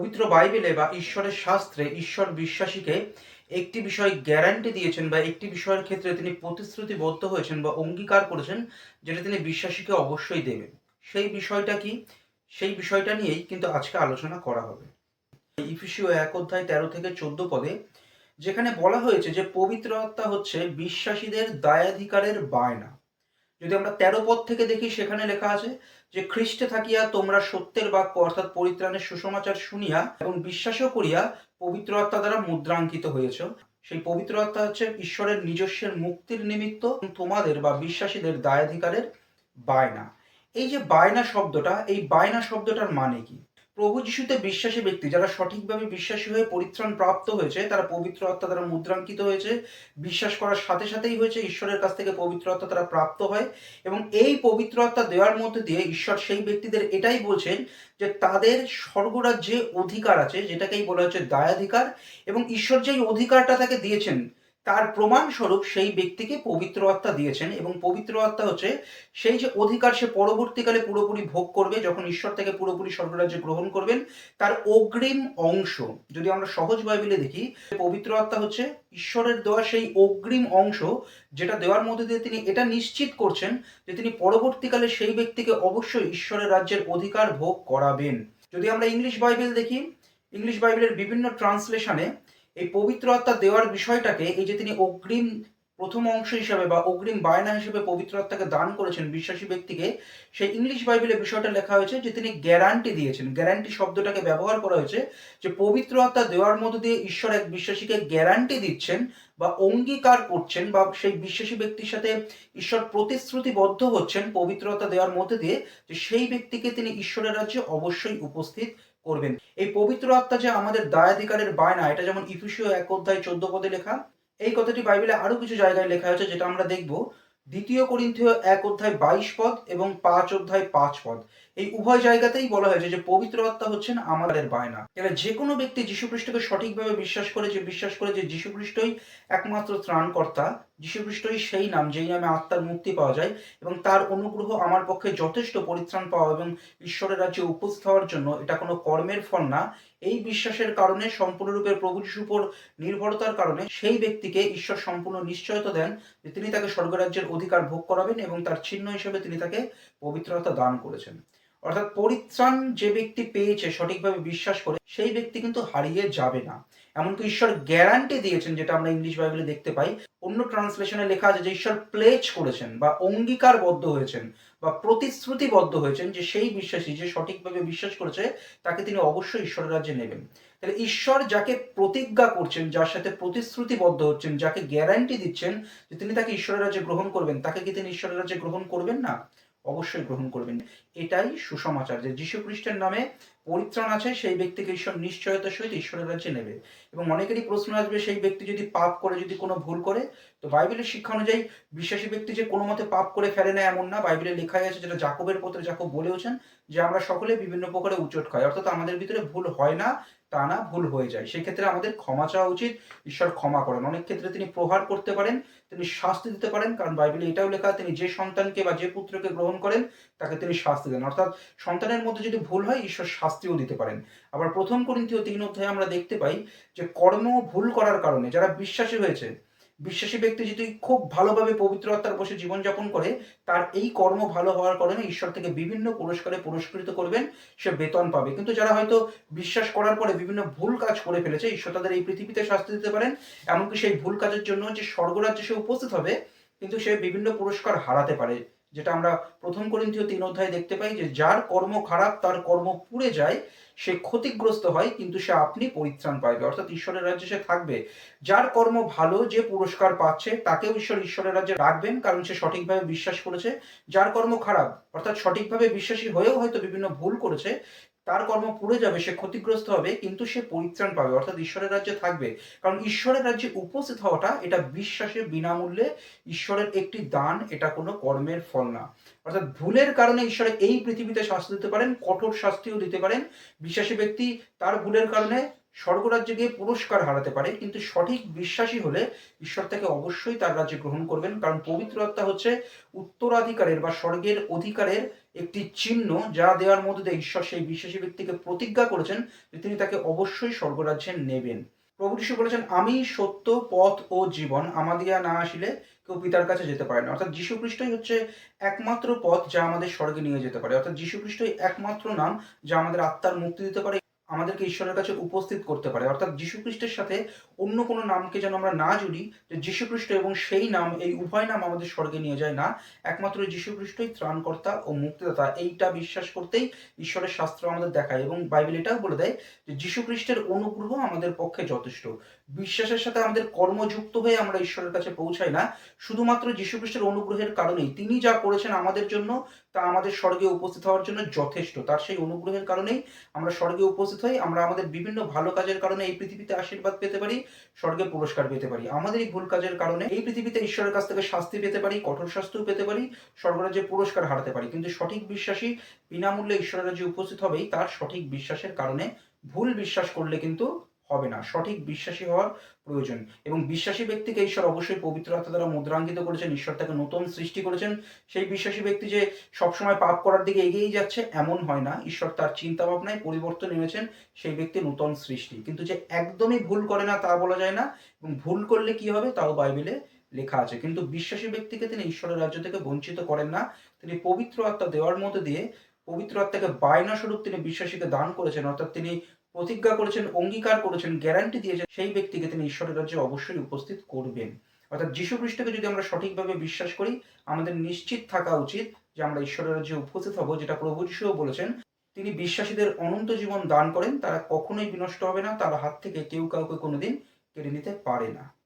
পবিত্র বাইবেলে বা ঈশ্বরের শাস্ত্রে ঈশ্বর বিশ্বাসীকে একটি বিষয় গ্যারান্টি দিয়েছেন বা একটি বিষয়ের ক্ষেত্রে তিনি প্রতিশ্রুতিবদ্ধ হয়েছেন বা অঙ্গীকার করেছেন, যেটা তিনি বিশ্বাসীকে অবশ্যই দেবেন। সেই বিষয়টা কি? সেই বিষয়টা নিয়েই কিন্তু আজকে আলোচনা করা হবে। ইফিসিও এক অধ্যায় তেরো থেকে চোদ্দ পদে যেখানে বলা হয়েছে যে পবিত্র আত্মা হচ্ছে বিশ্বাসীদের দায়াধিকারের বায়না। যদি আমরা তেরো পদ থেকে দেখি, সেখানে লেখা আছে যে, খ্রিস্টে থাকিয়া তোমরা সত্যের বাক্য অর্থাৎ পরিত্রাণের সুসমাচার শুনিয়া এবং বিশ্বাসও করিয়া পবিত্র আত্মা দ্বারা মুদ্রাঙ্কিত হয়েছ। সেই পবিত্র আত্মা হচ্ছে ঈশ্বরের নিজস্বের মুক্তির নিমিত্ত তোমাদের বা বিশ্বাসীদের দায়াধিকারের বায়না। এই যে বায়না শব্দটা, এই বায়না শব্দটার মানে কি? প্রভু যিশুতে বিশ্বাসী ব্যক্তি, যারা সঠিকভাবে বিশ্বাসী হয়ে পরিত্রাণ প্রাপ্ত হয়েছে, তারা পবিত্র আত্মা দ্বারা মুদ্রাঙ্কিত হয়েছে, বিশ্বাস করার সাথে সাথেই হয়েছে ঈশ্বরের কাছ থেকে পবিত্র আত্মা তারা প্রাপ্ত হয় এবং এই পবিত্র আত্মা দেওয়ার মধ্যে দিয়ে ঈশ্বর সেই ব্যক্তিদের এটাই বলছেন যে তাদের স্বর্গরাজ্যে অধিকার আছে, যেটাকেই বলা হচ্ছে দায়াধিকার এবং ঈশ্বর যেই অধিকারটা তাকে দিয়েছেন তার প্রমাণস্বরূপ সেই ব্যক্তিকে পবিত্র আত্মা দিয়েছেন এবং পবিত্র আত্মা হচ্ছে সেই যে অধিকার সে পরবর্তীকালে পুরোপুরি ভোগ করবে, যখন ঈশ্বর থেকে পুরোপুরি স্বর্গরাজ্য গ্রহণ করবেন, তার অগ্রিম অংশ। যদি আমরা সহজ বাইবেলে দেখি পবিত্র আত্মা হচ্ছে ঈশ্বরের দেওয়া সেই অগ্রিম অংশ, যেটা দেওয়ার মধ্যে দিয়ে তিনি এটা নিশ্চিত করছেন যে তিনি পরবর্তীকালে সেই ব্যক্তিকে অবশ্যই ঈশ্বরের রাজ্যের অধিকার ভোগ করাবেন। যদি আমরা ইংলিশ বাইবেল দেখি, ইংলিশ বাইবেলের বিভিন্ন ট্রান্সলেশনে এই পবিত্র আত্মা দেওয়ার বিষয়টাকে এই যে তিনি অগ্রিম প্রথম অংশ হিসাবে বা অগ্রিম বায়না হিসেবে পবিত্র আত্মাকে দান করেছেন বিশ্বাসী ব্যক্তিকে, সেই ইংলিশ বাইবেলে বিষয়টা লেখা হয়েছে যে তিনি গ্যারান্টি দিয়েছেন। গ্যারান্টি শব্দটাকে ব্যবহার করা হয়েছে যে পবিত্র আত্মা দেওয়ার মধ্যে দিয়ে ঈশ্বর এক বিশ্বাসীকে গ্যারান্টি দিচ্ছেন বা অঙ্গীকার করছেন বা সেই বিশ্বাসী ব্যক্তির সাথে ঈশ্বর প্রতিশ্রুতিবদ্ধ হচ্ছেন পবিত্রতা দেওয়ার মধ্যে দিয়ে, যে সেই ব্যক্তিকে তিনি ঈশ্বরের রাজ্যে অবশ্যই উপস্থিত করবেন। এই পবিত্র আত্মা যে আমাদের দায়াধিকারের বায়না, এটা যেমন ইফিসীয় এক অধ্যায় চোদ্দ পদে লেখা, এই কথাটি বাইবেলে আরও কিছু জায়গায় লেখা হয়েছে যেটা আমরা দেখব। দ্বিতীয় করিন্থীয় এক অধ্যায় বাইশ পদ এবং পাঁচ অধ্যায় পাঁচ পদ। এই উভয় জায়গাতেই বলা হয়েছে যে পবিত্র আত্মা হচ্ছেন আমাদের বায়না। এবার যে কোনো ব্যক্তি যীশু খ্রিস্টকে সঠিকভাবে বিশ্বাস করে যে বিশ্বাস করে যে যীশু খ্রিস্টই একমাত্র ত্রাণকর্তা যীশু খ্রিস্টই সেই নাম যেই নামে আত্মার মুক্তি পাওয়া যায় এবং তার অনুগ্রহ আমার পক্ষে যথেষ্ট পরিত্রাণ পাওয়া এবং ঈশ্বরের রাজ্যে উপস্থিত হওয়ার জন্য এটা কোনো কর্মের ফল না এই বিশ্বাসের কারণে, সম্পূর্ণরূপে প্রভু যিশুর উপর নির্ভরতার কারণে সেই ব্যক্তিকে ঈশ্বর সম্পূর্ণ নিশ্চয়তা দেন যে তিনি তাকে স্বর্গরাজ্যের অধিকার ভোগ করাবেন এবং তার চিহ্ন হিসেবে তিনি তাকে পবিত্রতা দান করেছেন। অর্থাৎ পরিত্রাণ যে ব্যক্তি পেয়েছে সঠিকভাবে বিশ্বাস করে, সেই ব্যক্তি কিন্তু হারিয়ে যাবে না। এমনকি ঈশ্বর গ্যারান্টি দিয়েছেন, যেটা আমরা ইংলিশ বাইবেলে দেখতে পাই। অন্য ট্রান্সলেশনে লেখা আছে যে ঈশ্বর প্লেজ করেছেন বা অঙ্গীকারবদ্ধ হয়েছেন বা প্রতিশ্রুতিবদ্ধ হয়েছেন যে সেই বিশ্বাসী যে সঠিকভাবে বিশ্বাস করেছে, তাকে তিনি অবশ্যই ঈশ্বরের রাজ্যে নেবেন। তাহলে ঈশ্বর যাকে প্রতিজ্ঞা করছেন, যার সাথে প্রতিশ্রুতিবদ্ধ হচ্ছেন, যাকে গ্যারান্টি দিচ্ছেন যে তিনি তাকে ঈশ্বরের রাজ্যে গ্রহণ করবেন, তাকে কি তিনি ঈশ্বরের রাজ্যে গ্রহণ করবেন না? অবশ্যই গ্রহণ করবেন। এটাই সুসমাচার যে যীশু খ্রিস্টের নামে পরিত্রাণ আছে, সেই ব্যক্তিকে ঈশ্বর নিশ্চয়তার সহিত ঈশ্বরের রাজ্যে নেবে। এবং অনেকেরই প্রশ্ন আসবে, সেই ব্যক্তি যদি পাপ করে, যদি কোনো ভুল করে, তো বাইবেলের শিক্ষা অনুযায়ী বিশ্বাসী ব্যক্তি যে কোনো মতে পাপ করে ফেলে না এমন না। বাইবেলে লেখাই আছে, যেটা জাকবের পত্রে জাকব বলেওছেন, যে আমরা সকলে বিভিন্ন প্রকারে উচট খাই। অর্থাৎ আমাদের ভিতরে ভুল হয় না তা না ভুল হয়ে যায়। সেক্ষেত্রে আমাদের ক্ষমা চাওয়া উচিত, ঈশ্বর ক্ষমা করেন। অনেক ক্ষেত্রে তিনি প্রহার করতে পারেন, তিনি শাস্তি দিতে পারেন, কারণ বাইবেলে এটাও লেখা তিনি যে সন্তানকে বা যে পুত্রকে গ্রহণ করেন, তাকে তিনি শাস্তি দেন। অর্থাৎ সন্তানের মধ্যে যদি ভুল হয়, ঈশ্বর শাস্তিও দিতে পারেন। আবার প্রথম করিন্তীয় তিন অধ্যায়ে আমরা দেখতে পাই যে কর্ম ভুল করার কারণে, যারা বিশ্বাসী হয়েছে বিশ্বাসী ব্যক্তি যদি খুব ভালোভাবে পবিত্র আত্মার বসে জীবনযাপন করে, তার এই কর্ম ভালো হওয়ার কারণে ঈশ্বর থেকে বিভিন্ন পুরস্কারে পুরস্কৃত করবেন, সে বেতন পাবে। কিন্তু যারা হয়তো বিশ্বাস করার পরে বিভিন্ন ভুল কাজ করে ফেলেছে, ঈশ্বর তাদের এই পৃথিবীতে শাস্তি দিতে পারেন, এমনকি সেই ভুল কাজের জন্য যে স্বর্গরাজ্যে সে উপস্থিত হবে, কিন্তু সে বিভিন্ন পুরস্কার হারাতে পারে। যেটা আমরা প্রথম করিন্থীয় তিন অধ্যায় দেখতে পাই যে যার কর্ম খারাপ, তার কর্ম পুড়ে যায়, সে ক্ষতিগ্রস্ত হয়, কিন্তু সে আপনি পরিত্রাণ পাইবে। অর্থাৎ ঈশ্বরের রাজ্যে সে থাকবে। যার কর্ম ভালো, যে পুরস্কার পাচ্ছে, তাকেও ঈশ্বর ঈশ্বরের রাজ্যে রাখবেন, কারণ সে সঠিকভাবে বিশ্বাস করেছে। যার কর্ম খারাপ, অর্থাৎ সঠিকভাবে বিশ্বাসী হয়েও হয়তো বিভিন্ন ভুল করেছে তার কর্ম পড়ে যাবে, সে ক্ষতিগ্রস্ত হবে, কিন্তু সে পরিত্রাণ পাবে, অর্থাৎ ঈশ্বরের রাজ্যে থাকবে। কারণ ঈশ্বরের রাজ্যে উপস্থিত হওয়াটা, এটা বিশ্বাসে বিনামূল্যে ঈশ্বরের একটি দান, এটা কোনো কর্মের ফল না। অর্থাৎ ভুলের কারণে ঈশ্বরের এই পৃথিবীতে শাস্তি দিতে পারেন, কঠোর শাস্তিও দিতে পারেন। বিশ্বাসী ব্যক্তি তার ভুলের কারণে স্বর্গরাজ্যে গিয়ে পুরস্কার হারাতে পারে, কিন্তু সঠিক বিশ্বাসী হলে ঈশ্বর তাকে অবশ্যই তার রাজ্যে গ্রহণ করবেন। কারণ পবিত্র আত্মা হচ্ছে উত্তরাধিকারের বা স্বর্গের অধিকারের একটি চিহ্ন, যা দেওয়ার মধ্যে দিয়ে ঈশ্বর সেই বিশ্বাসী ব্যক্তিকে প্রতিজ্ঞা করেছেন যে তিনি তাকে অবশ্যই স্বর্গরাজ্যে নেবেন। প্রভু যিশু বলেছেন, আমি সত্য, পথ ও জীবন, আমাদিয়া না আসিলে কেউ পিতার কাছে যেতে পারে না। অর্থাৎ যীশু খ্রিস্টই হচ্ছে একমাত্র পথ যা আমাদের স্বর্গে নিয়ে যেতে পারে। অর্থাৎ যীশু খ্রিস্টই একমাত্র নাম যা আমাদের আত্মার মুক্তি দিতে পারে আমাদেরকে ঈশ্বরের কাছে উপস্থিত করতে পারে। অর্থাৎ খ্রিস্টের সাথে অন্য কোনো নামকে যেন আমরা না জুড়ি, যে খ্রিস্ট এবং সেই নাম, এই উভয় নাম আমাদের স্বর্গে নিয়ে যায় না। একমাত্র যীশুখ্রিস্টই ত্রাণকর্তা ও মুক্তিদাতা। এইটা বিশ্বাস করতেই ঈশ্বরের শাস্ত্র আমাদের দেখায় এবং বাইবেল এটাও বলে দেয় যে খ্রিস্টের অনুগ্রহ আমাদের পক্ষে যথেষ্ট। বিশ্বাসের সাথে আমাদের কর্মযুক্ত হয়ে আমরা ঈশ্বরের কাছে পৌঁছাই না। শুধুমাত্র যীশু খ্রিস্টের অনুগ্রহের কারণেই। তিনি যা করেছেন আমাদের জন্য, তা আমাদের স্বর্গে উপস্থিত হওয়ার জন্য যথেষ্ট। তার সেই অনুগ্রহের কারণেই আমরা স্বর্গে উপস্থিত হই। আমরা আমাদের বিভিন্ন ভালো কাজের কারণে এই পৃথিবীতে আশীর্বাদ পেতে পারি, স্বর্গে পুরস্কার পেতে পারি। আমাদের এই ভুল কাজের কারণে এই পৃথিবীতে ঈশ্বরের কাছ থেকে শাস্তি পেতে পারি, কঠোর শাস্তিও পেতে পারি, স্বর্গরাজ্যে পুরস্কার হারাতে পারি। কিন্তু সঠিক বিশ্বাসী বিনামূল্যে ঈশ্বরের রাজ্যে উপস্থিত হবেই। তার সঠিক বিশ্বাসের কারণে ভুল বিশ্বাস করলে কিন্তু হবে না। সঠিক বিশ্বাসী হওয়ার প্রয়োজন। এবং বিশ্বাসী ব্যক্তিকে ঈশ্বর অবশ্যই পবিত্র আত্মা দ্বারা মুদ্রাঙ্কিত করেছেন, ঈশ্বর তাকে নতুন সৃষ্টি করেছেন। সেই বিশ্বাসী ব্যক্তি যে সবসময় পাপ করার দিকে এগিয়েই যাচ্ছে, এমন হয় না। ঈশ্বর তার চিন্তা ভাবনায় পরিবর্তন এনেছেন সেই ব্যক্তি নূতন সৃষ্টি। কিন্তু যে একদমই ভুল করে না তা বলা যায় না। এবং ভুল করলে কি হবে তাও বাইবেলে লেখা আছে। কিন্তু বিশ্বাসী ব্যক্তিকে তিনি ঈশ্বরের রাজ্য থেকে বঞ্চিত করেন না। তিনি পবিত্র আত্মা দেওয়ার মধ্যে দিয়ে পবিত্র আত্মাকে বায়না স্বরূপ তিনি বিশ্বাসীকে দান করেছেন। অর্থাৎ তিনি প্রতিজ্ঞা করেছেন, অঙ্গীকার করেছেন গ্যারান্টি দিয়েছেন, সেই ব্যক্তিকে তিনি ঈশ্বরের রাজ্যে অবশ্যই উপস্থিত করবেন। অর্থাৎ যীশু খ্রিস্টকে যদি আমরা সঠিকভাবে বিশ্বাস করি, আমাদের নিশ্চিত থাকা উচিত যে আমরা ঈশ্বরের রাজ্যে উপস্থিত হব, যেটা প্রভু যিশুও বলেছেন। তিনি বিশ্বাসীদের অনন্ত জীবন দান করেন, তারা কখনোই বিনষ্ট হবে না, তার হাত থেকে কেউ কাউকে কোনোদিন কেড়ে নিতে পারে না।